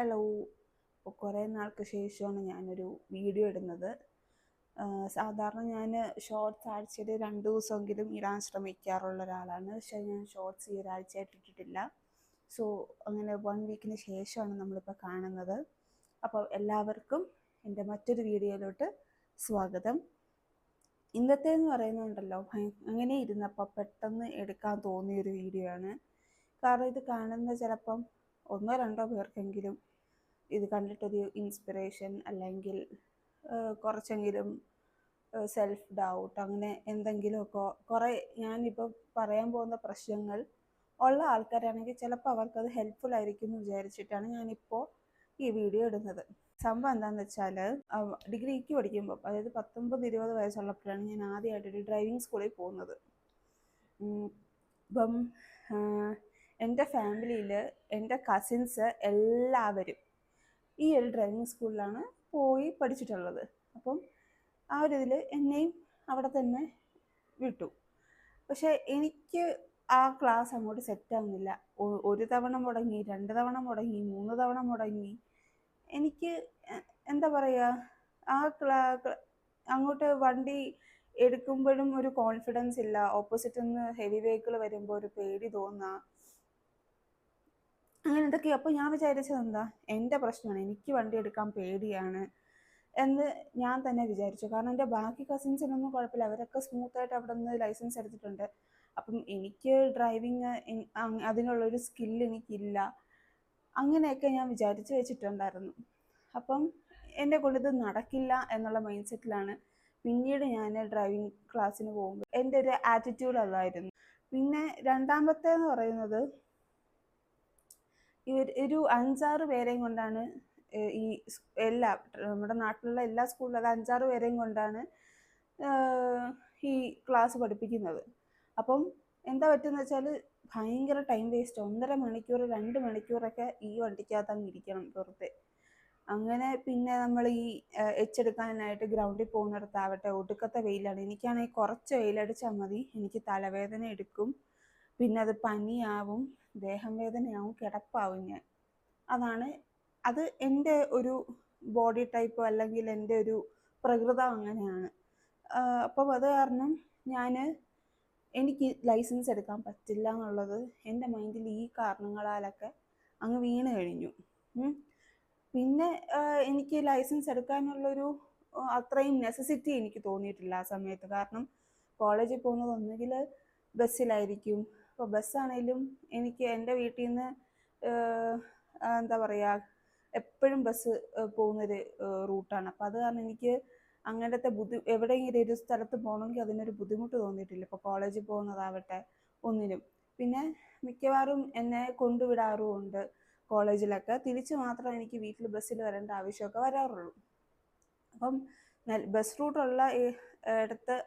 Hello. കുറേ നാൾക്ക് ശേഷമാണ് ഞാനൊരു വീഡിയോ ഇടുന്നത്. സാധാരണ ഞാൻ ഷോർട്സ് ആഴ്ചയിൽ രണ്ട് ദിവസമെങ്കിലും ഇടാൻ ശ്രമിക്കാറുള്ള ഒരാളാണ്. പക്ഷേ ഞാൻ ഷോർട്സ് ഈ ഒരാഴ്ചയായിട്ട് ഇട്ടിട്ടില്ല. സോ അങ്ങനെ വൺ വീക്കിന് ശേഷമാണ് നമ്മളിപ്പോൾ കാണുന്നത്. അപ്പോൾ എല്ലാവർക്കും എന്റെ മറ്റൊരു വീഡിയോയിലോട്ട് സ്വാഗതം. ഇന്നത്തെ എന്ന് പറയുന്നുണ്ടല്ലോ അങ്ങനെ ഇരുന്നപ്പോൾ പെട്ടെന്ന് എടുക്കാൻ തോന്നിയൊരു വീഡിയോ ആണ്. കാരണം ഇത് കാണുന്ന ചിലപ്പം ഒന്നോ രണ്ടോ പേർക്കെങ്കിലും ഇത് കണ്ടിട്ടൊരു ഇൻസ്പിറേഷൻ അല്ലെങ്കിൽ കുറച്ചെങ്കിലും സെൽഫ് ഡൗട്ട് അങ്ങനെ എന്തെങ്കിലുമൊക്കെ കുറേ ഞാനിപ്പോൾ പറയാൻ പോകുന്ന പ്രശ്നങ്ങൾ ഉള്ള ആൾക്കാരാണെങ്കിൽ ചിലപ്പോൾ അവർക്കത് ഹെൽപ്ഫുൾ ആയിരിക്കും എന്ന് വിചാരിച്ചിട്ടാണ് ഞാനിപ്പോൾ ഈ വീഡിയോ ഇടുന്നത്. സംഭവം എന്താണെന്ന് വെച്ചാൽ ഡിഗ്രിക്ക് പഠിക്കുമ്പോൾ അതായത് പത്തൊമ്പത് ഇരുപത് വയസ്സുള്ളപ്പോഴാണ് ഞാൻ ആദ്യമായിട്ടൊരു ഡ്രൈവിംഗ് സ്കൂളിൽ പോകുന്നത്. ഇപ്പം എന്റെ ഫാമിലിയിൽ എന്റെ കസിൻസ് എല്ലാവരും ഈ ഒരു ഡ്രൈവിംഗ് സ്കൂളിലാണ് പോയി പഠിച്ചിട്ടുള്ളത്. അപ്പം ആ ഒരു ഇതിൽ എന്നെയും അവിടെ തന്നെ വിട്ടു. പക്ഷേ എനിക്ക് ആ ക്ലാസ് അങ്ങോട്ട് സെറ്റ് ആവുന്നില്ല. ഒരു തവണ മുടങ്ങി രണ്ട് തവണ മുടങ്ങി മൂന്ന് തവണ മുടങ്ങി. എനിക്ക് എന്താ പറയുക ആ ക്ലാ അങ്ങോട്ട് വണ്ടി എടുക്കുമ്പോഴും ഒരു കോൺഫിഡൻസ് ഇല്ല. ഓപ്പോസിറ്റ് നിന്ന് ഹെവി വെഹിക്കിൾ വരുമ്പോൾ ഒരു പേടി തോന്നുക അങ്ങനെ എന്തൊക്കെയോ. അപ്പോൾ ഞാൻ വിചാരിച്ചത് എന്താ? എന്റെ പ്രശ്നമാണ് എനിക്ക് വണ്ടി എടുക്കാൻ പേടിയാണ് എന്ന് ഞാൻ തന്നെ വിചാരിച്ചു. കാരണം എന്റെ ബാക്കി കസിൻസിനൊന്നും കുഴപ്പമില്ല. അവരൊക്കെ സ്മൂത്തായിട്ട് അവിടെ നിന്ന് ലൈസൻസ് എടുത്തിട്ടുണ്ട്. അപ്പം എനിക്ക് ഡ്രൈവിങ് അതിനുള്ളൊരു സ്കില്ല് എനിക്കില്ല. അങ്ങനെയൊക്കെ ഞാൻ വിചാരിച്ച് വെച്ചിട്ടുണ്ടായിരുന്നു. അപ്പം എന്നെ ഇത് നടക്കില്ല എന്നുള്ള മൈൻഡ് സെറ്റിലാണ് പിന്നീട് ഞാൻ ഡ്രൈവിംഗ് ക്ലാസ്സിന് പോകുമ്പോൾ എന്റെ ഒരു ആറ്റിറ്റ്യൂഡ് അതായിരുന്നു. പിന്നെ രണ്ടാമത്തേന്ന് പറയുന്നത് ഒരു- ഒരു അഞ്ചാറ് പേരെയും കൊണ്ടാണ് ഈ എല്ലാ നമ്മുടെ നാട്ടിലുള്ള എല്ലാ സ്കൂളിലും അത് അഞ്ചാറ് പേരെയും കൊണ്ടാണ് ഈ ക്ലാസ് പഠിപ്പിക്കുന്നത്. അപ്പം എന്താ പറ്റുന്ന വെച്ചാൽ ഭയങ്കര ടൈം വേസ്റ്റ്. ഒന്നര മണിക്കൂർ രണ്ട് മണിക്കൂറൊക്കെ ഈ വണ്ടിക്കകത്ത് അങ്ങ് ഇരിക്കണം വെറുതെ അങ്ങനെ പിന്നെ നമ്മൾ ഈ എച്ചെടുക്കാനായിട്ട് ഗ്രൗണ്ടിൽ പോകുന്നിടത്താവട്ടെ ഒടുക്കത്തെ വെയിലാണ്. എനിക്കാണെങ്കിൽ കുറച്ച് വെയിലടിച്ചാൽ മതി. എനിക്ക് തലവേദന എടുക്കും. പിന്നെ അത് പനിയാവും. ദേഹം വേദനയാവും കിടപ്പാവും ഞാൻ. അതാണ് അത് എന്റെ ഒരു ബോഡി ടൈപ്പ് അല്ലെങ്കിൽ എന്റെ ഒരു പ്രകൃതം അങ്ങനെയാണ്. അപ്പോൾ അപ്പം അത് കാരണം ഞാൻ എനിക്ക് ലൈസൻസ് എടുക്കാൻ പറ്റില്ല എന്നുള്ളത് എന്റെ മൈൻഡിൽ ഈ കാരണങ്ങളാലൊക്കെ അങ്ങ് വീണ് കഴിഞ്ഞു. പിന്നെ എനിക്ക് ലൈസൻസ് എടുക്കാനുള്ളൊരു അത്രയും നെസസിറ്റി എനിക്ക് തോന്നിയിട്ടില്ല ആ സമയത്ത്. കാരണം കോളേജിൽ പോകുന്നത് ഒന്നുകിൽ ബസ്സിലായിരിക്കും ഇപ്പോൾ ബസ്സാണേലും എനിക്ക് എന്റെ വീട്ടിൽ നിന്ന് എന്താ പറയുക എപ്പോഴും ബസ് പോകുന്നൊരു റൂട്ടാണ്. അപ്പോൾ അത് കാരണം എനിക്ക് അങ്ങനത്തെ ബുദ്ധി എവിടെയെങ്കിലും ഒരു സ്ഥലത്ത് പോകണമെങ്കിൽ അതിനൊരു ബുദ്ധിമുട്ട് തോന്നിയിട്ടില്ല. ഇപ്പോൾ കോളേജിൽ പോകുന്നതാവട്ടെ ഒന്നിനും. പിന്നെ മിക്കവാറും എന്നെ കൊണ്ടുവിടാറുമുണ്ട് കോളേജിലൊക്കെ. തിരിച്ച് മാത്രം എനിക്ക് വീട്ടിൽ ബസ്സിൽ വരേണ്ട ആവശ്യമൊക്കെ വരാറുള്ളൂ. അപ്പം ബസ് റൂട്ടുള്ള ഇടത്ത്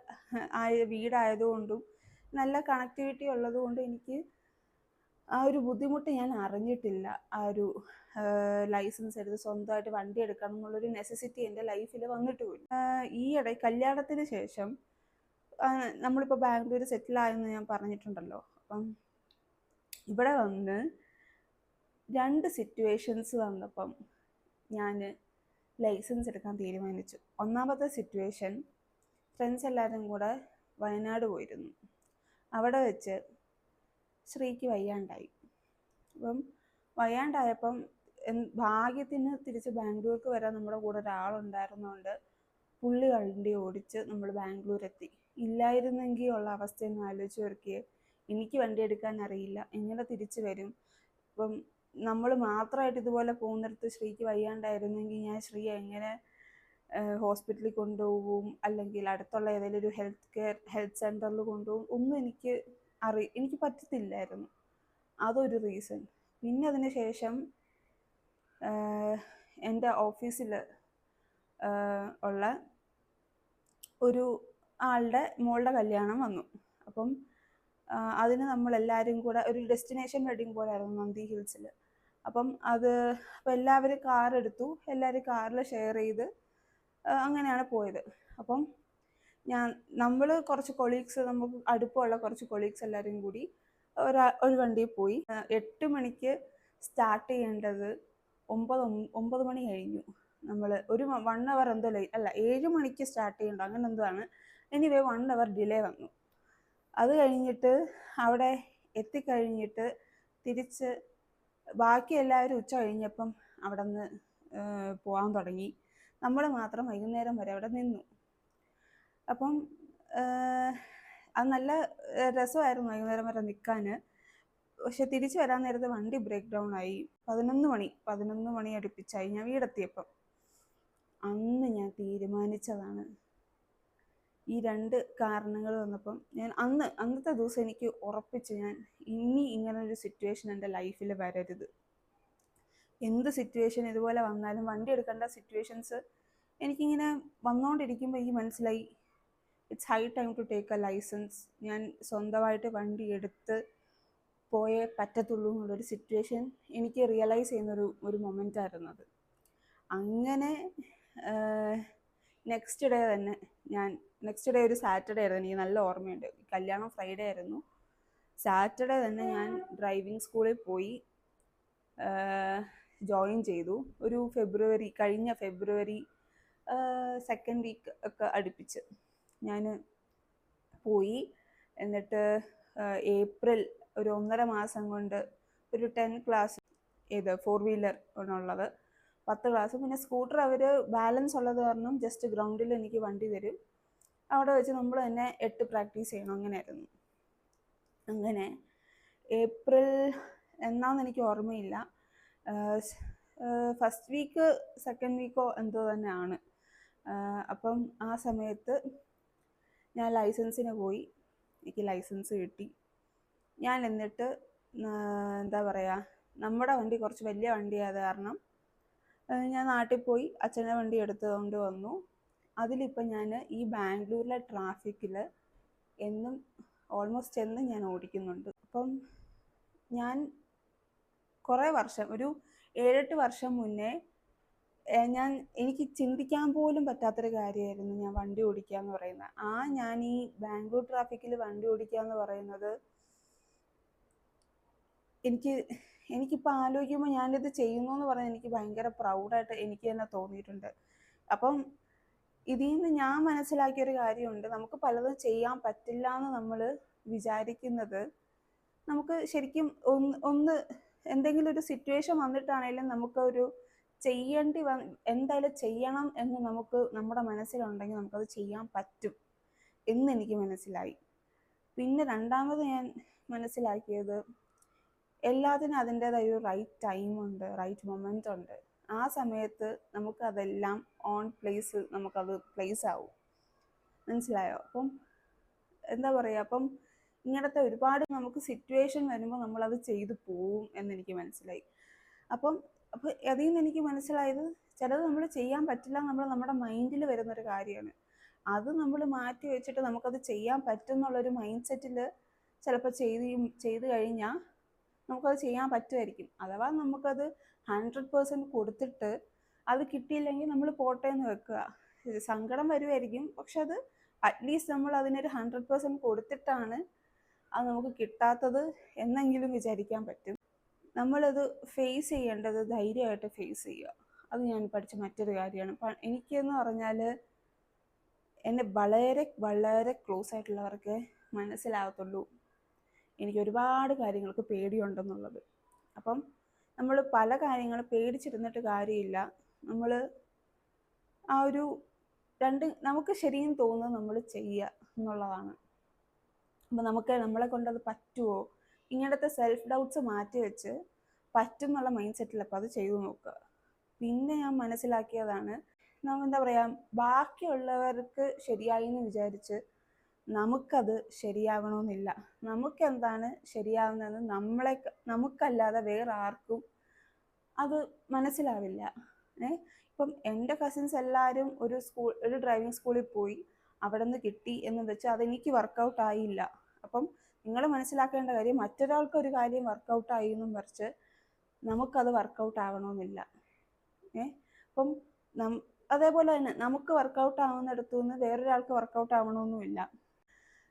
ആയ വീടായതുകൊണ്ടും നല്ല കണക്ടിവിറ്റി കൊണ്ട് എനിക്ക് ആ ഒരു ബുദ്ധിമുട്ട് ഞാൻ അറിഞ്ഞിട്ടില്ല. ആ ഒരു ലൈസൻസ് എടുത്ത് സ്വന്തമായിട്ട് വണ്ടി എടുക്കണം എന്നുള്ളൊരു നെസസിറ്റി എന്റെ ലൈഫിൽ വന്നിട്ട് ഈ ഈയിടെ കല്യാണത്തിന് ശേഷം നമ്മളിപ്പോൾ ബാംഗ്ലൂർ സെറ്റിൽ ആയെന്ന് ഞാൻ പറഞ്ഞിട്ടുണ്ടല്ലോ. അപ്പം ഇവിടെ വന്ന് രണ്ട് സിറ്റുവേഷൻസ് വന്നപ്പം ഞാൻ ലൈസൻസ് എടുക്കാൻ തീരുമാനിച്ചു. ഒന്നാമത്തെ സിറ്റുവേഷൻ ഫ്രണ്ട്സ് എല്ലാവരും കൂടെ വയനാട് പോയിരുന്നു. അവിടെ വെച്ച് ശ്രീക്ക് വയ്യാണ്ടായി. അപ്പം വയ്യാണ്ടായപ്പം ഭാഗ്യത്തിന് തിരിച്ച് ബാംഗ്ലൂർക്ക് വരാൻ നമ്മുടെ കൂടെ ഒരാളുണ്ടായിരുന്നതുകൊണ്ട് പുള്ളി വണ്ടി ഓടിച്ച് നമ്മൾ ബാംഗ്ലൂർ എത്തി ഇല്ലായിരുന്നെങ്കിൽ ഉള്ള അവസ്ഥ ഒന്ന് ആലോചിച്ച് നോക്കിയേ. എനിക്ക് വണ്ടി എടുക്കാൻ അറിയില്ല. എങ്ങനെ തിരിച്ചു വരും? ഇപ്പം നമ്മൾ മാത്രമായിട്ട് ഇതുപോലെ പോകുന്നിടത്ത് ശ്രീക്ക് വയ്യാണ്ടായിരുന്നെങ്കിൽ ഞാൻ ശ്രീ എങ്ങനെ ഹോസ്പിറ്റലിൽ കൊണ്ടുപോകും അല്ലെങ്കിൽ അടുത്തുള്ള ഏതെങ്കിലും ഒരു ഹെൽത്ത് കെയർ ഹെൽത്ത് സെന്ററിൽ കൊണ്ടുപോകും ഒന്നും എനിക്ക് അറി എനിക്ക് പറ്റത്തില്ലായിരുന്നു. അതൊരു റീസൺ. പിന്നെ അതിന് ശേഷം എന്റെ ഓഫീസിൽ ഉള്ള ഒരു ആളുടെ മോളുടെ കല്യാണം വന്നു. അപ്പം അതിന് നമ്മളെല്ലാവരും കൂടെ ഒരു ഡെസ്റ്റിനേഷൻ വെഡിങ് പോലായിരുന്നു നന്ദി ഹിൽസിൽ. അപ്പം അത് അപ്പം എല്ലാവരും കാർ എടുത്തു. എല്ലാവരും കാറിൽ ഷെയർ ചെയ്ത് അങ്ങനെയാണ് പോയത്. അപ്പം ഞാൻ നമ്മൾ കുറച്ച് കൊളീഗ്സ് നമുക്ക് അടുപ്പമുള്ള കുറച്ച് കൊളീഗ്സ് എല്ലാവരും കൂടി ഒരാ ഒരു വണ്ടിയിൽ പോയി. എട്ട് മണിക്ക് സ്റ്റാർട്ട് ചെയ്യേണ്ടത് ഒമ്പത് ഒമ്പത് മണി കഴിഞ്ഞു. നമ്മൾ ഒരു വൺ അവർ എന്തോ ലൈ അല്ല ഏഴ് മണിക്ക് സ്റ്റാർട്ട് ചെയ്യണ്ടോ അങ്ങനെ എന്തോ ആണ്. എനിവേ വൺ അവർ ഡിലേ വന്നു. അത് കഴിഞ്ഞിട്ട് അവിടെ എത്തിക്കഴിഞ്ഞിട്ട് തിരിച്ച് ബാക്കി എല്ലാവരും ഉച്ച കഴിഞ്ഞപ്പം അവിടെ നിന്ന് പോകാൻ തുടങ്ങി. നമ്മൾ മാത്രം വൈകുന്നേരം വരെ അവിടെ നിന്നു. അപ്പം അത് നല്ല രസമായിരുന്നു വൈകുന്നേരം വരെ നിൽക്കാൻ പക്ഷെ തിരിച്ചു വരാൻ നേരത്തെ വണ്ടി ബ്രേക്ക് ഡൗൺ ആയി. പതിനൊന്ന് മണി പതിനൊന്ന് മണി അടുപ്പിച്ചായി ഞാൻ വീടെത്തിയപ്പം. അന്ന് ഞാൻ തീരുമാനിച്ചതാണ്. ഈ രണ്ട് കാരണങ്ങൾ വന്നപ്പം ഞാൻ അന്ന് അന്നത്തെ ദിവസം എനിക്ക് ഉറപ്പിച്ച് ഞാൻ ഇനി ഇങ്ങനെ ഒരു സിറ്റുവേഷൻ എന്റെ ലൈഫിൽ വരരുത്. എന്ത് സിറ്റുവേഷൻ ഇതുപോലെ വന്നാലും വണ്ടി എടുക്കേണ്ട സിറ്റുവേഷൻസ് എനിക്കിങ്ങനെ വന്നുകൊണ്ടിരിക്കുമ്പോൾ എനിക്ക് മനസ്സിലായി. It's high time to take a licence ഞാൻ സ്വന്തമായിട്ട് വണ്ടി എടുത്ത് പോയേ പറ്റത്തുള്ളൂ എന്നുള്ളൊരു സിറ്റുവേഷൻ എനിക്ക് റിയലൈസ് ചെയ്യുന്നൊരു ഒരു മൊമെന്റ് ആയിരുന്നു അത്. അങ്ങനെ നെക്സ്റ്റ് ഡേ തന്നെ ഞാൻ നെക്സ്റ്റ് ഡേ ഒരു സാറ്റർഡേ ആയിരുന്നു. എനിക്ക് നല്ല ഓർമ്മയുണ്ട്. കല്യാണം ഫ്രൈഡേ ആയിരുന്നു. സാറ്റർഡേ തന്നെ ഞാൻ ഡ്രൈവിംഗ് സ്കൂളിൽ പോയി. ജോയിൻ ചെയ്തു. ഒരു ഫെബ്രുവരി കഴിഞ്ഞ ഫെബ്രുവരി സെക്കൻഡ് വീക്ക് ഒക്കെ അടുപ്പിച്ച് ഞാൻ പോയി. എന്നിട്ട് ഏപ്രിൽ ഒരു ഒന്നര മാസം കൊണ്ട് ഒരു ടെൻ ക്ലാസ് ഏത് ഫോർ വീലർ ആണുള്ളത് പത്ത് ക്ലാസ്. പിന്നെ സ്കൂട്ടർ അവർ ബാലൻസ് ഉള്ളത് കാരണം ജസ്റ്റ് ഗ്രൗണ്ടിൽ എനിക്ക് വണ്ടി തരും. അവിടെ വെച്ച് നമ്മൾ തന്നെ എട്ട് പ്രാക്ടീസ് ചെയ്യണം. അങ്ങനെയായിരുന്നു. അങ്ങനെ ഏപ്രിൽ എന്നാന്ന് എനിക്ക് ഓർമ്മയില്ല. ഫസ്റ്റ് വീക്ക് സെക്കൻഡ് വീക്കോ എന്തോ തന്നെയാണ്. അപ്പം ആ സമയത്ത് ഞാൻ ലൈസൻസിന് പോയി. എനിക്ക് ലൈസൻസ് കിട്ടി. ഞാൻ എന്നിട്ട് എന്താ പറയുക നമ്മുടെ വണ്ടി കുറച്ച് വലിയ വണ്ടിയായത് കാരണം ഞാൻ നാട്ടിൽ പോയി അച്ഛന്റെ വണ്ടി എടുത്തുകൊണ്ട് വന്നു. അതിലിപ്പോൾ ഞാൻ ഈ ബാംഗ്ലൂരിലെ ട്രാഫിക്കിൽ എന്നും ഓൾമോസ്റ്റ് എന്നും ഞാൻ ഓടിക്കുന്നുണ്ട്. അപ്പം ഞാൻ കുറേ വർഷം ഒരു ഏഴെട്ട് വർഷം മുന്നേ ഞാൻ എനിക്ക് ചിന്തിക്കാൻ പോലും പറ്റാത്തൊരു കാര്യമായിരുന്നു ഞാൻ വണ്ടി ഓടിക്കുക എന്ന് പറയുന്നത്. ആ ഞാൻ ഈ ബാംഗ്ലൂർ ട്രാഫിക്കിൽ വണ്ടി ഓടിക്കുക എന്ന് പറയുന്നത് എനിക്ക് എനിക്കിപ്പോൾ ആലോചിക്കുമ്പോൾ ഞാനിത് ചെയ്യുന്നു എന്ന് പറഞ്ഞാൽ എനിക്ക് ഭയങ്കര പ്രൗഡായിട്ട് എനിക്ക് തന്നെ തോന്നിയിട്ടുണ്ട്. അപ്പം ഇതിൽ നിന്ന് ഞാൻ മനസ്സിലാക്കിയ ഒരു കാര്യമുണ്ട്. നമുക്ക് പലതും ചെയ്യാൻ പറ്റില്ല എന്ന് നമ്മൾ വിചാരിക്കുന്നത് നമുക്ക് ശരിക്കും ഒന്ന് ഒന്ന് എന്തെങ്കിലും ഒരു സിറ്റുവേഷൻ വന്നിട്ടാണെങ്കിലും നമുക്കൊരു ചെയ്യേണ്ടി വ എന്തായാലും ചെയ്യണം എന്ന് നമുക്ക് നമ്മുടെ മനസ്സിലുണ്ടെങ്കിൽ നമുക്കത് ചെയ്യാൻ പറ്റും എന്ന് എനിക്ക് മനസ്സിലായി. പിന്നെ രണ്ടാമത് ഞാൻ മനസ്സിലാക്കിയത് എല്ലാത്തിനും അതിന്റെതായ ഒരു റൈറ്റ് ടൈമുണ്ട് റൈറ്റ് മൊമെന്റ് ഉണ്ട്. ആ സമയത്ത് നമുക്കതെല്ലാം ഓൺ പ്ലേസ് നമുക്കത് പ്ലേസ് ആവും. മനസ്സിലായോ? അപ്പം എന്താ പറയുക അപ്പം ഇങ്ങനത്തെ ഒരുപാട് നമുക്ക് സിറ്റുവേഷൻ വരുമ്പോൾ നമ്മളത് ചെയ്തു പോവും എന്നെനിക്ക് മനസ്സിലായി. അപ്പം അപ്പോൾ അതിൽ നിന്ന് എനിക്ക് മനസ്സിലായത് ചിലത് നമ്മൾ ചെയ്യാൻ പറ്റില്ല നമ്മൾ നമ്മുടെ മൈൻഡിൽ വരുന്നൊരു കാര്യമാണ് അത് നമ്മൾ മാറ്റി വെച്ചിട്ട് നമുക്കത് ചെയ്യാൻ പറ്റും എന്നുള്ളൊരു മൈൻഡ് സെറ്റിൽ ചിലപ്പോൾ ചെയ്ത് ചെയ്ത് കഴിഞ്ഞാൽ നമുക്കത് ചെയ്യാൻ പറ്റുമായിരിക്കും അഥവാ നമുക്കത് ഹൺഡ്രഡ് പേഴ്സന്റ് കൊടുത്തിട്ട് അത് കിട്ടിയില്ലെങ്കിൽ നമ്മൾ പോട്ടെ എന്ന് വെക്കുക. സങ്കടം വരുമായിരിക്കും പക്ഷെ അത് അറ്റ്ലീസ്റ്റ് നമ്മൾ അതിനൊരു ഹൺഡ്രഡ് പേഴ്സന്റ് കൊടുത്തിട്ടാണ് അത് നമുക്ക് കിട്ടാത്തത് എന്നെങ്കിലും വിചാരിക്കാൻ പറ്റും. നമ്മളത് ഫേസ് ചെയ്യേണ്ടത് ധൈര്യമായിട്ട് ഫേസ് ചെയ്യുക. അത് ഞാൻ പഠിച്ച മറ്റൊരു കാര്യമാണ്. എനിക്കെന്ന് പറഞ്ഞാൽ എന്നെ വളരെ വളരെ ക്ലോസ് ആയിട്ടുള്ളവർക്ക് മനസ്സിലാകത്തുള്ളൂ. എനിക്ക് ഒരുപാട് കാര്യങ്ങൾക്ക് പേടിയുണ്ടെന്നുള്ളത്. അപ്പം നമ്മൾ പല കാര്യങ്ങൾ പേടിച്ചിരുന്നിട്ട് കാര്യമില്ല. നമ്മൾ ആ ഒരു രണ്ട് നമുക്ക് ശരിയും തോന്നുന്നത് നമ്മൾ ചെയ്യുക എന്നുള്ളതാണ്. നമുക്ക് നമ്മളെ കൊണ്ടത് പറ്റുമോ ഇങ്ങനത്തെ സെൽഫ് ഡൗട്ട്സ് മാറ്റി വെച്ച് പറ്റും എന്നുള്ള മൈൻഡ് സെറ്റിൽ അപ്പോൾ അത് ചെയ്തു നോക്കുക. പിന്നെ ഞാൻ മനസ്സിലാക്കിയതാണ് നമ്മൾ എന്താ പറയുക ബാക്കിയുള്ളവർക്ക് ശരിയായി എന്ന് വിചാരിച്ച് നമുക്കത് ശരിയാവണമെന്നില്ല. നമുക്കെന്താണ് ശരിയാവുന്നതെന്ന് നമ്മളെ നമുക്കല്ലാതെ വേറെ ആർക്കും അത് മനസ്സിലാവില്ല. ഏ? ഇപ്പം എന്റെ കസിൻസ് എല്ലാവരും ഒരു സ്കൂൾ ഒരു ഡ്രൈവിംഗ് സ്കൂളിൽ പോയി അവിടെ നിന്ന് കിട്ടി എന്ന് വെച്ച് അതെനിക്ക് വർക്കൗട്ട് ആയില്ല. അപ്പം നിങ്ങൾ മനസ്സിലാക്കേണ്ട കാര്യം മറ്റൊരാൾക്ക് ഒരു കാര്യം വർക്കൗട്ട് ആയി എന്നും മറിച്ച് നമുക്കത് വർക്കൗട്ട് ആവണമെന്നില്ല ഏ? അപ്പം നം അതേപോലെ തന്നെ നമുക്ക് വർക്കൗട്ട് ആവുന്നിടത്തു നിന്ന് വേറൊരാൾക്ക് വർക്കൗട്ട് ആവണമെന്നുമില്ല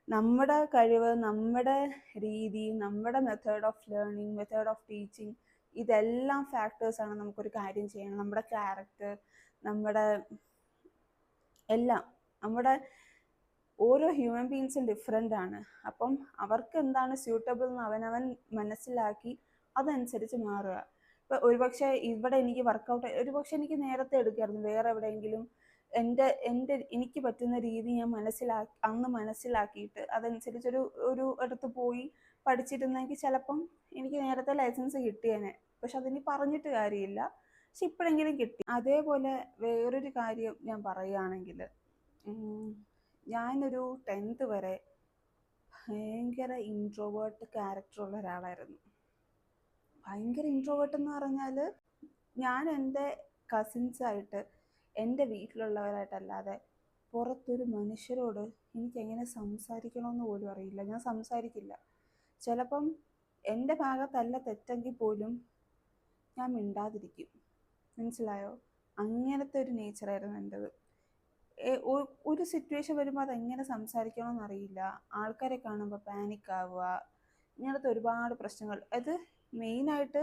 നമ്മുടെ കഴിവ് നമ്മുടെ രീതി നമ്മുടെ method of learning method of teaching ഇതെല്ലാം ഫാക്ടേഴ്സാണ് നമുക്കൊരു കാര്യം ചെയ്യണം. നമ്മുടെ ക്യാരക്ടർ നമ്മുടെ എല്ലാം നമ്മുടെ ഓരോ ഹ്യൂമൻ ബീങ്സും ഡിഫറെന്റ് ആണ്. അപ്പം അവർക്ക് എന്താണ് സ്യൂട്ടബിൾ എന്ന് അവനവൻ മനസ്സിലാക്കി അതനുസരിച്ച് മാറുക. ഇപ്പം ഒരുപക്ഷെ ഇവിടെ എനിക്ക് വർക്കൗട്ട് ഒരുപക്ഷെ എനിക്ക് നേരത്തെ എടുക്കായിരുന്നു. വേറെ എവിടെയെങ്കിലും എന്റെ എന്റെ എനിക്ക് പറ്റുന്ന രീതി ഞാൻ മനസ്സിലാക്കി അന്ന് മനസ്സിലാക്കിയിട്ട് അതനുസരിച്ചൊരു ഒരു അടുത്ത് പോയി പഠിച്ചിരുന്നെങ്കിൽ ചിലപ്പം എനിക്ക് നേരത്തെ ലൈസൻസ് കിട്ടിയേനെ. പക്ഷെ അതിനി പറഞ്ഞിട്ട് കാര്യമില്ല. പക്ഷെ ഇപ്പോഴെങ്കിലും കിട്ടി. അതേപോലെ വേറൊരു കാര്യം ഞാൻ പറയുകയാണെങ്കിൽ ഞാനൊരു ടെൻത്ത് വരെ ഭയങ്കര ഇൻട്രോവേർട്ട് ക്യാരക്ടറുള്ള ഒരാളായിരുന്നു. ഭയങ്കര ഇൻട്രോവേർട്ട് എന്ന് പറഞ്ഞാൽ ഞാൻ എന്റെ കസിൻസായിട്ട് എന്റെ വീട്ടിലുള്ളവരായിട്ടല്ലാതെ പുറത്തൊരു മനുഷ്യരോട് എനിക്ക് എങ്ങനെ സംസാരിക്കണമെന്ന് പോലും അറിയില്ല. ഞാൻ സംസാരിക്കില്ല. ചിലപ്പം എന്റെ ഭാഗത്തല്ല തെറ്റെങ്കിൽ പോലും ഞാൻ മിണ്ടാതിരിക്കും. മനസ്സിലായോ? അങ്ങനത്തെ ഒരു നേച്ചറായിരുന്നു എന്റെത്. ഒരു സിറ്റുവേഷൻ വരുമ്പോൾ അതെങ്ങനെ സംസാരിക്കണമെന്ന് അറിയില്ല ആൾക്കാരെ കാണുമ്പോൾ പാനിക് ആവുക. ഇങ്ങനത്തെ ഒരുപാട് പ്രശ്നങ്ങൾ. അത് മെയിനായിട്ട്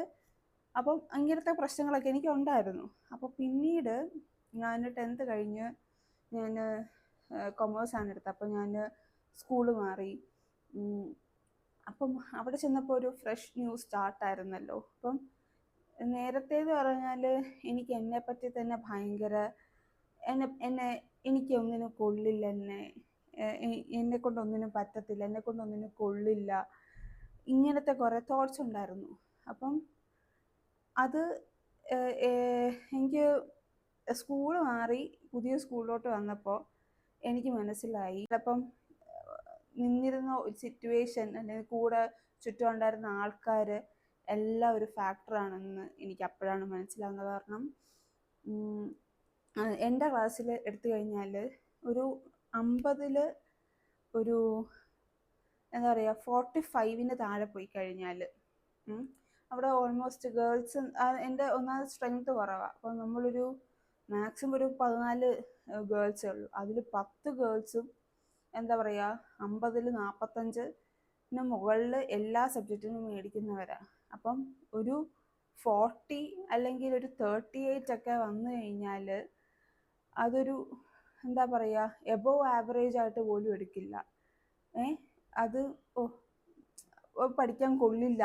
അപ്പം അങ്ങനത്തെ പ്രശ്നങ്ങളൊക്കെ എനിക്ക് ഉണ്ടായിരുന്നു. അപ്പോൾ പിന്നീട് ഞാൻ ടെൻത്ത് കഴിഞ്ഞ് ഞാൻ കൊമേഴ്സ് ആണ് എടുത്തത്. അപ്പോൾ ഞാൻ സ്കൂൾ മാറി. അപ്പം അവിടെ ചെന്നപ്പോൾ ഒരു ഫ്രഷ് ന്യൂ സ്റ്റാർട്ടായിരുന്നല്ലോ അപ്പം നേരത്തേന്ന് പറഞ്ഞാൽ എനിക്ക് എന്നെപ്പറ്റി തന്നെ ഭയങ്കര എന്നെ എന്നെ എനിക്ക് ഒന്നിനും കൊള്ളില്ല എന്നെ എന്നെ കൊണ്ട് ഒന്നിനും പറ്റത്തില്ല. എന്നെ കൊണ്ട് ഒന്നിനും കൊള്ളില്ല. ഇങ്ങനത്തെ കുറേ തോട്ട്സ് ഉണ്ടായിരുന്നു. അപ്പം അത് എനിക്ക് സ്കൂൾ മാറി പുതിയ സ്കൂളിലോട്ട് വന്നപ്പോൾ എനിക്ക് മനസ്സിലായി. ചിലപ്പം നിന്നിരുന്ന സിറ്റുവേഷൻ അല്ലെങ്കിൽ കൂടെ ചുറ്റും ഉണ്ടായിരുന്ന ആൾക്കാർ എല്ലാം ഒരു ഫാക്ടറാണെന്ന് എനിക്ക് അപ്പോഴാണ് മനസ്സിലാവുന്നത്. കാരണം എന്റെ ക്ലാസ്സിൽ എടുത്തു കഴിഞ്ഞാൽ ഒരു അമ്പതിൽ ഒരു എന്താ പറയുക ഫോർട്ടി ഫൈവിന് താഴെ പോയി കഴിഞ്ഞാൽ അവിടെ ഓൾമോസ്റ്റ് ഗേൾസ് എന്റെ ഒന്നാമത് സ്ട്രെങ്ത് കുറവാണ് അപ്പോൾ നമ്മളൊരു മാക്സിമം ഒരു പതിനാല് ഗേൾസേ ഉള്ളൂ. അതിൽ പത്ത് ഗേൾസും എന്താ പറയുക അമ്പതിൽ നാൽപ്പത്തഞ്ചിന് മുകളിൽ എല്ലാ സബ്ജക്റ്റിനും മേടിക്കുന്നവരാണ് അപ്പം ഒരു ഫോർട്ടി അല്ലെങ്കിൽ ഒരു തേർട്ടി എയ്റ്റ് ഒക്കെ വന്നു കഴിഞ്ഞാൽ അതൊരു എന്താ പറയുക എബോവ് ആവറേജ് ആയിട്ട് പോലും എടുക്കില്ല. ഏ? അത് ഓ പഠിക്കാൻ കൊള്ളില്ല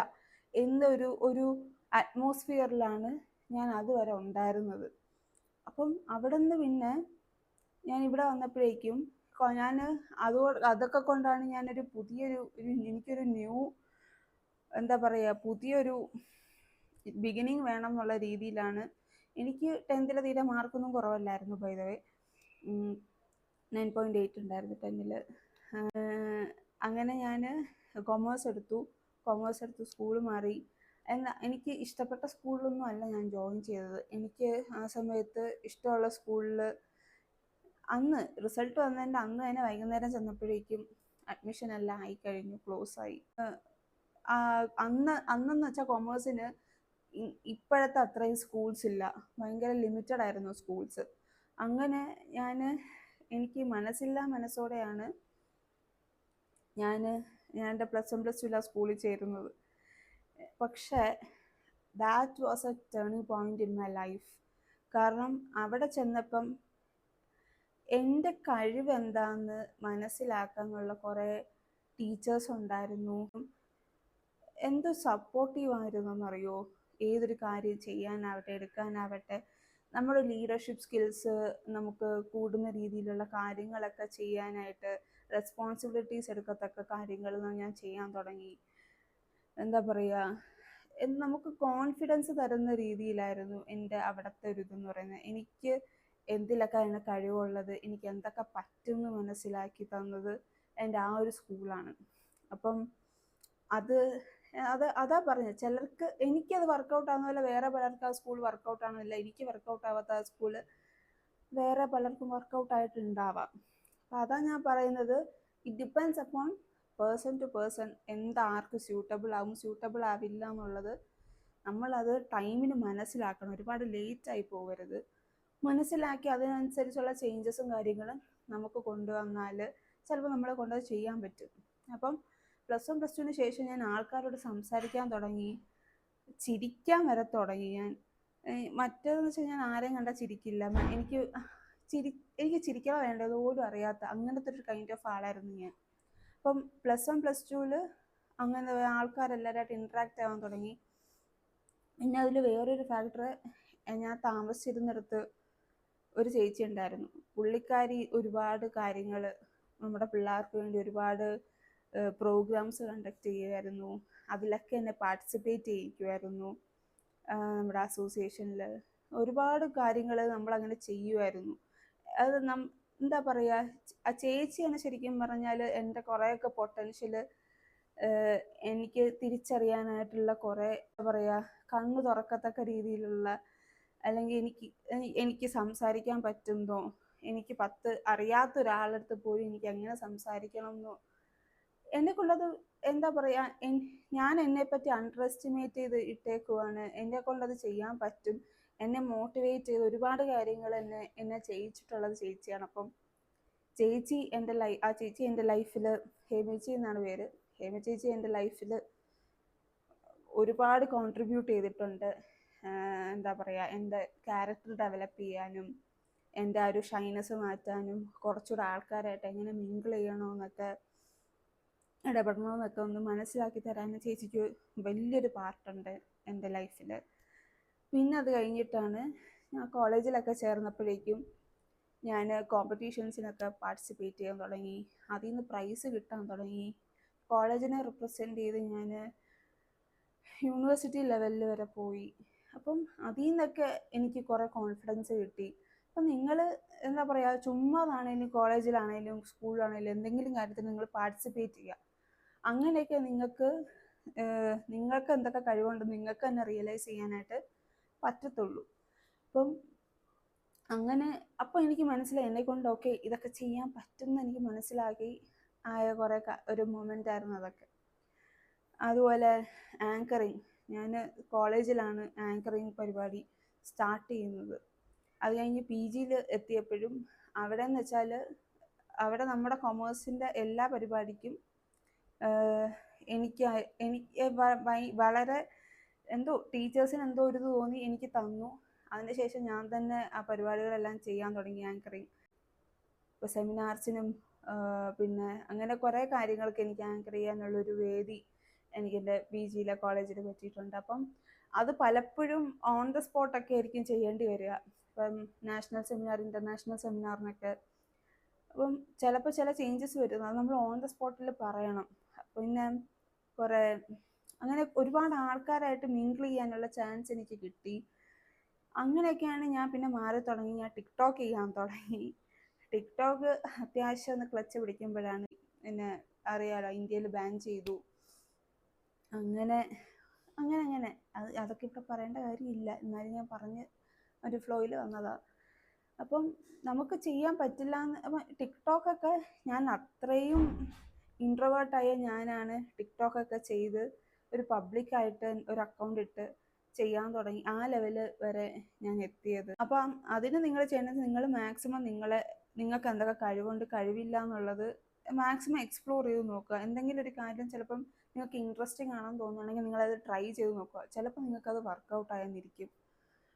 എന്നൊരു ഒരു അറ്റ്മോസ്ഫിയറിലാണ് ഞാൻ അതുവരെ ഉണ്ടായിരുന്നത്. അപ്പം അവിടെ നിന്ന് പിന്നെ ഞാൻ ഇവിടെ വന്നപ്പോഴേക്കും ഞാൻ അതോ അതൊക്കെ കൊണ്ടാണ് ഞാനൊരു പുതിയൊരു ഒരു എനിക്കൊരു ന്യൂ എന്താ പറയുക പുതിയൊരു ബിഗിനിങ് വേണം എന്നുള്ള രീതിയിലാണ് എനിക്ക് ടെൻത്തിൽ തീരെ മാർക്കൊന്നും കുറവല്ലായിരുന്നു by the way nine point eight ഉണ്ടായിരുന്നു ടെന്നിൽ അങ്ങനെ ഞാൻ കൊമേഴ്സ് എടുത്തു. കൊമേഴ്സ് എടുത്ത് സ്കൂൾ മാറി. എന്നാ എനിക്ക് ഇഷ്ടപ്പെട്ട സ്കൂളിലൊന്നും അല്ല ഞാൻ ജോയിൻ ചെയ്തത്. എനിക്ക് ആ സമയത്ത് ഇഷ്ടമുള്ള സ്കൂളിൽ അന്ന് റിസൾട്ട് വന്നതിന്റെ അന്ന് തന്നെ വൈകുന്നേരം ചെന്നപ്പോഴേക്കും അഡ്മിഷൻ എല്ലാം ആയി കഴിഞ്ഞു ക്ലോസ് ആയി. അന്ന് അന്നെന്ന് വെച്ചാൽ കൊമേഴ്സിന് ഇപ്പോഴത്തെ അത്രയും സ്കൂൾസ് ഇല്ല. ഭയങ്കര ലിമിറ്റഡ് ആയിരുന്നു സ്കൂൾസ് അങ്ങനെ ഞാൻ എനിക്ക് മനസ്സില്ല മനസ്സോടെയാണ് ഞാൻ ഞാൻ എന്റെ പ്ലസ് വൺ പ്ലസ് ടു ആ സ്കൂളിൽ ചേരുന്നത്. പക്ഷേ that was a turning point in my life കാരണം അവിടെ ചെന്നപ്പം എന്റെ കഴിവ് എന്താന്ന് മനസ്സിലാക്കാനുള്ള കുറേ ടീച്ചേഴ്സ് ഉണ്ടായിരുന്നു. എന്ത് സപ്പോർട്ടീവ് ആയിരുന്നു എന്നറിയോ ഏതൊരു കാര്യം ചെയ്യാനാവട്ടെ എടുക്കാനാവട്ടെ നമ്മുടെ ലീഡർഷിപ്പ് സ്കിൽസ് നമുക്ക് കൂടുന്ന രീതിയിലുള്ള കാര്യങ്ങളൊക്കെ ചെയ്യാനായിട്ട് റെസ്പോൺസിബിലിറ്റീസ് എടുക്കത്തക്ക കാര്യങ്ങൾ ഞാൻ ചെയ്യാൻ തുടങ്ങി. എന്താ പറയുക നമുക്ക് കോൺഫിഡൻസ് തരുന്ന രീതിയിലായിരുന്നു എന്റെ അവിടുത്തെ ഒരു ഇതെന്ന് പറയുന്നത്. എനിക്ക് എന്തിലൊക്കെ അതിന് കഴിവുള്ളത് എനിക്ക് എന്തൊക്കെ പറ്റുമെന്ന് മനസ്സിലാക്കി തന്നത് എന്റെ ആ ഒരു സ്കൂളാണ് അപ്പം അത് അത് അതാ പറഞ്ഞത് ചിലർക്ക് എനിക്കത് വർക്കൗട്ട് ആകുന്നില്ല വേറെ പലർക്ക് ആ സ്കൂൾ വർക്കൗട്ട് ആവുന്നില്ല എനിക്ക് വർക്കൗട്ട് ആവാത്ത ആ സ്കൂൾ വേറെ പലർക്കും വർക്കൗട്ട് ആയിട്ടുണ്ടാവാം. അപ്പം അതാ ഞാൻ പറയുന്നത്. It depends upon person to person എന്താർക്ക് suitable ആവും സ്യൂട്ടബിൾ ആവില്ല എന്നുള്ളത് നമ്മളത് ടൈമിന് മനസ്സിലാക്കണം. ഒരുപാട് ലേറ്റ് ആയി പോകരുത് മനസ്സിലാക്കി അതിനനുസരിച്ചുള്ള ചേഞ്ചസും കാര്യങ്ങളും നമുക്ക് കൊണ്ടുവന്നാൽ ചിലപ്പോൾ നമ്മളെ കൊണ്ടത് ചെയ്യാൻ പറ്റും. അപ്പം പ്ലസ് വൺ പ്ലസ് ടുവിന് ശേഷം ഞാൻ ആൾക്കാരോട് സംസാരിക്കാൻ തുടങ്ങി. ചിരിക്കാൻ വരെ തുടങ്ങി ഞാൻ. മറ്റേതെന്ന് വെച്ചാൽ ഞാൻ ആരെയും കണ്ടാൽ ചിരിക്കില്ല. എനിക്ക് ചിരി എനിക്ക് ചിരിക്കാൻ വേണ്ടത് പോലും അറിയാത്ത അങ്ങനത്തെ ഒരു കൈൻഡ് ഓഫ് ആളായിരുന്നു ഞാൻ. അപ്പം പ്ലസ് വൺ പ്ലസ് ടുവിൽ അങ്ങനെ ആൾക്കാരെല്ലാവരുമായിട്ട് ഇൻട്രാക്ട് ആവാൻ തുടങ്ങി. പിന്നെ അതിൽ വേറൊരു ഫാക്ടർ ഞാൻ താമസിച്ചിരുന്നിടത്ത് ഒരു ചേച്ചി ഉണ്ടായിരുന്നു. പുള്ളിക്കാരി ഒരുപാട് കാര്യങ്ങൾ നമ്മുടെ പിള്ളേർക്ക് വേണ്ടി ഒരുപാട് പ്രോഗ്രാംസ് കണ്ടക്ട് ചെയ്യുമായിരുന്നു അതിലൊക്കെ എന്നെ പാർട്ടിസിപ്പേറ്റ് ചെയ്യിക്കുമായിരുന്നു നമ്മുടെ അസോസിയേഷനിൽ ഒരുപാട് കാര്യങ്ങൾ നമ്മളങ്ങനെ ചെയ്യുമായിരുന്നു അത് നം എന്താ പറയുക ആ ചേച്ചിയാണ് ശരിക്കും പറഞ്ഞാൽ എന്റെ കുറേയൊക്കെ പൊട്ടൻഷ്യൽ എനിക്ക് തിരിച്ചറിയാനായിട്ടുള്ള കുറേ എന്താ പറയുക കണ്ണു തുറക്കത്തക്ക രീതിയിലുള്ള അല്ലെങ്കിൽ എനിക്ക് എനിക്ക് സംസാരിക്കാൻ പറ്റുന്നോ എനിക്ക് പത്ത് അറിയാത്ത ഒരാളടുത്ത് പോയി എനിക്ക് എങ്ങനെ സംസാരിക്കണം എന്നെ കൊണ്ടത് എന്താ പറയുക ഞാൻ എന്നെപ്പറ്റി അണ്ടർ എസ്റ്റിമേറ്റ് ചെയ്ത് ഇട്ടേക്കുവാണ്. എന്നെ കൊണ്ടത് ചെയ്യാൻ പറ്റും. എന്നെ മോട്ടിവേറ്റ് ചെയ്ത് ഒരുപാട് കാര്യങ്ങൾ എന്നെ എന്നെ ചെയ്യിച്ചിട്ടുള്ളത് ചേച്ചിയാണ്. അപ്പം ചേച്ചി എന്റെ ലൈ ആ ചേച്ചി എന്റെ ലൈഫിൽ ഹേമേച്ചി എന്നാണ് പേര്. ഹേമ ചേച്ചി എന്റെ ലൈഫിൽ ഒരുപാട് കോൺട്രിബ്യൂട്ട് ചെയ്തിട്ടുണ്ട്. എന്താ പറയുക എന്റെ ക്യാരക്ടർ ഡെവലപ്പ് ചെയ്യാനും എന്റെ ആ ഒരു ഷൈനസ് മാറ്റാനും കുറച്ചുകൂടെ ആൾക്കാരായിട്ട് എങ്ങനെ മിങ്കിൾ ചെയ്യണമെന്നൊക്കെ ഇടപെടണമെന്നൊക്കെ ഒന്ന് മനസ്സിലാക്കി തരാൻ ചേച്ചിക്ക് വലിയൊരു പാർട്ടുണ്ട് എന്റെ ലൈഫിൽ. പിന്നെ അത് കഴിഞ്ഞിട്ടാണ് ഞാൻ കോളേജിലൊക്കെ ചേർന്നപ്പോഴേക്കും ഞാൻ കോമ്പറ്റീഷൻസിനൊക്കെ പാർട്ടിസിപ്പേറ്റ് ചെയ്യാൻ തുടങ്ങി. അതിൽ നിന്ന് പ്രൈസ് കിട്ടാൻ തുടങ്ങി. കോളേജിനെ റിപ്രസെന്റ് ചെയ്ത് ഞാൻ യൂണിവേഴ്സിറ്റി ലെവലിൽ വരെ പോയി. അപ്പം അതിൽ നിന്നൊക്കെ എനിക്ക് കുറേ കോൺഫിഡൻസ് കിട്ടി. അപ്പം നിങ്ങൾ എന്താ പറയുക ചുമ്മാതാണേലും കോളേജിലാണേലും സ്കൂളിലാണേലും എന്തെങ്കിലും കാര്യത്തിൽ നിങ്ങൾ പാർട്ടിസിപ്പേറ്റ് ചെയ്യുക. അങ്ങനെയൊക്കെ നിങ്ങൾക്ക് നിങ്ങൾക്ക് എന്തൊക്കെ കഴിവുണ്ട് നിങ്ങൾക്ക് തന്നെ റിയലൈസ് ചെയ്യാനായിട്ട് പറ്റത്തുള്ളൂ. അപ്പം അങ്ങനെ അപ്പോൾ എനിക്ക് മനസ്സിലായി എന്നെ കൊണ്ട് ഓക്കെ ഇതൊക്കെ ചെയ്യാൻ പറ്റുമെന്ന് എനിക്ക് മനസ്സിലാക്കി ആയ കുറേ ഒരു മൊമെന്റ് ആയിരുന്നു അതൊക്കെ. അതുപോലെ ആങ്കറിങ് ഞാൻ കോളേജിലാണ് ആങ്കറിങ് പരിപാടി സ്റ്റാർട്ട് ചെയ്യുന്നത്. അത് കഴിഞ്ഞ് പി ജിയിൽ എത്തിയപ്പോഴും അവിടെ എന്ന് വെച്ചാൽ അവിടെ നമ്മുടെ കൊമേഴ്സിന്റെ എല്ലാ പരിപാടിക്കും എനിക്ക് എനിക്ക് വളരെ എന്തോ ടീച്ചേഴ്സിന് എന്തോ ഒരു തോന്നി എനിക്ക് തന്നു. അതിനുശേഷം ഞാൻ തന്നെ ആ പരിപാടികളെല്ലാം ചെയ്യാൻ തുടങ്ങി. ആങ്കറിങ് ഇപ്പോൾ സെമിനാർസിനും പിന്നെ അങ്ങനെ കുറേ കാര്യങ്ങൾക്ക് എനിക്ക് ആങ്കർ ചെയ്യാനുള്ളൊരു വേദി എനിക്ക് എന്റെ പി ജിയിലെ കോളേജിൽ പറ്റിയിട്ടുണ്ട്. അപ്പം അത് പലപ്പോഴും ഓൺ ദ സ്പോട്ടൊക്കെ ആയിരിക്കും ചെയ്യേണ്ടി വരിക. ഇപ്പം നാഷണൽ സെമിനാർ ഇന്റർനാഷണൽ സെമിനാറിനൊക്കെ അപ്പം ചിലപ്പോൾ ചില ചേഞ്ചസ് വരും അത് നമ്മൾ ഓൺ ദ സ്പോട്ടിൽ പറയണം. പിന്നെ കുറേ അങ്ങനെ ഒരുപാട് ആൾക്കാരായിട്ട് മിങ്കിൾ ചെയ്യാനുള്ള ചാൻസ് എനിക്ക് കിട്ടി. അങ്ങനെയൊക്കെയാണ് ഞാൻ പിന്നെ മാറി തുടങ്ങി. ഞാൻ ടിക്ടോക്ക് ചെയ്യാൻ തുടങ്ങി. ടിക്ടോക്ക് അത്യാവശ്യം ഒന്ന് ക്ലച്ച് പിടിക്കുമ്പോഴാണ് എന്നെ അറിയാലോ ഇന്ത്യയിൽ ബാൻ ചെയ്തു. അങ്ങനെ അങ്ങനെ അങ്ങനെ. അത് അതൊക്കെ ഇവിടെ പറയേണ്ട കാര്യമില്ല. എന്നാലും ഞാൻ പറഞ്ഞ് ഒരു ഫ്ലോയിൽ വന്നതാണ് അപ്പം നമുക്ക് ചെയ്യാൻ പറ്റില്ല എന്ന് അപ്പം ടിക്ടോക്കൊക്കെ ഞാൻ അത്രയും ഇൻട്രവേർട്ടായ ഞാനാണ് ടിക്ടോക്ക് ഒക്കെ ചെയ്ത് ഒരു പബ്ലിക്കായിട്ട് ഒരു അക്കൗണ്ട് ഇട്ട് ചെയ്യാൻ തുടങ്ങി. ആ ലെവൽ വരെ ഞാൻ എത്തിയത്. അപ്പം അതിന് നിങ്ങൾ ചെയ്യേണ്ടത് നിങ്ങൾ മാക്സിമം നിങ്ങളെ നിങ്ങൾക്ക് എന്തൊക്കെ കഴിവുണ്ട് കഴിവില്ല എന്നുള്ളത് മാക്സിമം എക്സ്പ്ലോർ ചെയ്ത് നോക്കുക. എന്തെങ്കിലും ഒരു കാര്യം ചിലപ്പം നിങ്ങൾക്ക് ഇൻട്രസ്റ്റിംഗ് ആണെന്ന് തോന്നുകയാണെങ്കിൽ നിങ്ങളത് ട്രൈ ചെയ്ത് നോക്കുക. ചിലപ്പോൾ നിങ്ങൾക്കത് വർക്കൗട്ട് ആയെന്നിരിക്കും.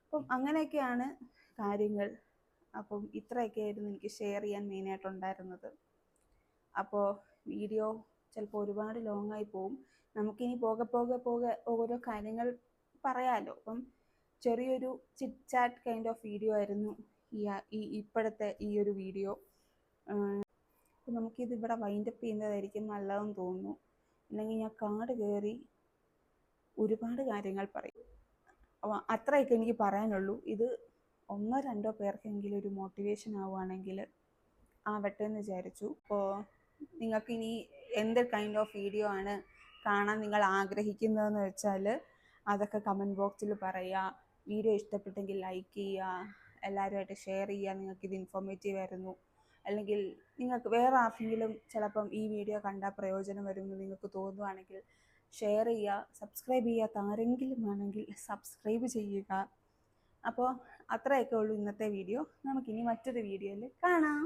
അപ്പം അങ്ങനെയൊക്കെയാണ് കാര്യങ്ങൾ. അപ്പം ഇത്രയൊക്കെയായിരുന്നു എനിക്ക് ഷെയർ ചെയ്യാൻ മെയിനായിട്ടുണ്ടായിരുന്നത് അപ്പോൾ വീഡിയോ ചിലപ്പോൾ ഒരുപാട് ലോങ് ആയി പോകും നമുക്കിനി പോകെ പോകെ പോകെ ഓരോ കാര്യങ്ങൾ പറയാമല്ലോ അപ്പം ചെറിയൊരു chit chat kind of video ആയിരുന്നു ഈ ഈ ഇപ്പോഴത്തെ ഈ ഒരു വീഡിയോ അപ്പം നമുക്കിത് ഇവിടെ വൈൻഡപ്പ് ചെയ്യുന്നതായിരിക്കും നല്ലതെന്ന് തോന്നുന്നു. അല്ലെങ്കിൽ ഞാൻ കാട് കയറി ഒരുപാട് കാര്യങ്ങൾ പറയും. അത്രയൊക്കെ എനിക്ക് പറയാനുള്ളൂ. ഇത് ഒന്നോ രണ്ടോ പേർക്കെങ്കിലും ഒരു മോട്ടിവേഷൻ ആവുകയാണെങ്കിൽ ആവട്ടെ എന്ന് വിചാരിച്ചു. നിങ്ങൾക്ക് ഇനി എന്ത് കൈൻഡ് ഓഫ് വീഡിയോ ആണ് കാണാൻ നിങ്ങൾ ആഗ്രഹിക്കുന്നതെന്ന് വെച്ചാൽ അതൊക്കെ കമന്റ് ബോക്സിൽ പറയുക വീഡിയോ ഇഷ്ടപ്പെട്ടെങ്കിൽ ലൈക്ക് ചെയ്യുക എല്ലാവരുമായിട്ട് ഷെയർ ചെയ്യുക നിങ്ങൾക്ക് ഇത് ഇൻഫോർമേറ്റീവ് ആയിരുന്നു. അല്ലെങ്കിൽ നിങ്ങൾക്ക് വേറെ ആർക്കെങ്കിലും ചിലപ്പം ഈ വീഡിയോ കണ്ടാൽ പ്രയോജനം വരുമെന്ന് നിങ്ങൾക്ക് തോന്നുവാണെങ്കിൽ ഷെയർ ചെയ്യുക സബ്സ്ക്രൈബ് ചെയ്യാത്ത ആരെങ്കിലും ആണെങ്കിൽ സബ്സ്ക്രൈബ് ചെയ്യുക. അപ്പോൾ അത്രയൊക്കെ ഉള്ളൂ ഇന്നത്തെ വീഡിയോ നമുക്കിനി മറ്റൊരു വീഡിയോയിൽ കാണാം.